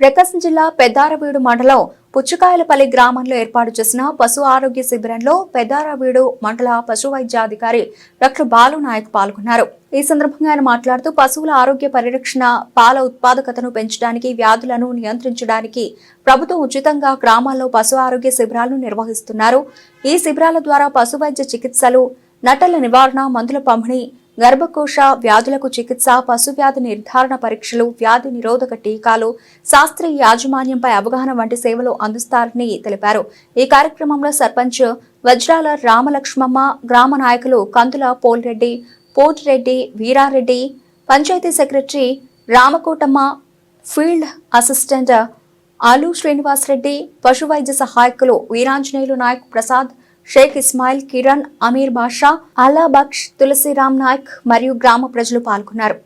ప్రకాశం జిల్లా పెద్దారవీడు మండలం పుచ్చకాయలపల్లి గ్రామంలో ఏర్పాటు చేసిన పశు ఆరోగ్య శిబిరంలో పెద్దారవీడు మండల పశు వైద్యాధికారి డాక్టర్ బాలు నాయక్ పాల్గొన్నారు. ఈ సందర్భంగా ఆయన మాట్లాడుతూ పశువుల ఆరోగ్య పరిరక్షణ పాల ఉత్పాదకతను పెంచడానికి వ్యాధులను నియంత్రించడానికి ప్రభుత్వం ఉచితంగా గ్రామాల్లో పశు ఆరోగ్య శిబిరాలను నిర్వహిస్తున్నారు. ఈ శిబిరాల ద్వారా పశు వైద్య చికిత్సలు నటల నివారణ మందుల పంపిణీ గర్భకోశ వ్యాధులకు చికిత్స పశువ్యాధి నిర్ధారణ పరీక్షలు వ్యాధి నిరోధక టీకాలు శాస్త్రీయ యాజమాన్యంపై అవగాహన వంటి సేవలు అందిస్తారని తెలిపారు. ఈ కార్యక్రమంలో సర్పంచ్ వజ్రాల రామలక్ష్మమ్మ గ్రామ నాయకులు Kandula Polreddy Potireddy Veerareddy panchayat secretary Ramakotamma field assistant Alu Srinivasareddy పశువైద్య పశు వైద్య సహాయకులు వీరాంజనేయులు నాయక్ ప్రసాద్ షేక్ ఇస్మాయిల్ కిరణ్ అమీర్ బాషా అలా బక్ష్ తులసిరామ్ నాయక్ మరియు గ్రామ ప్రజలు పాల్గొన్నారు.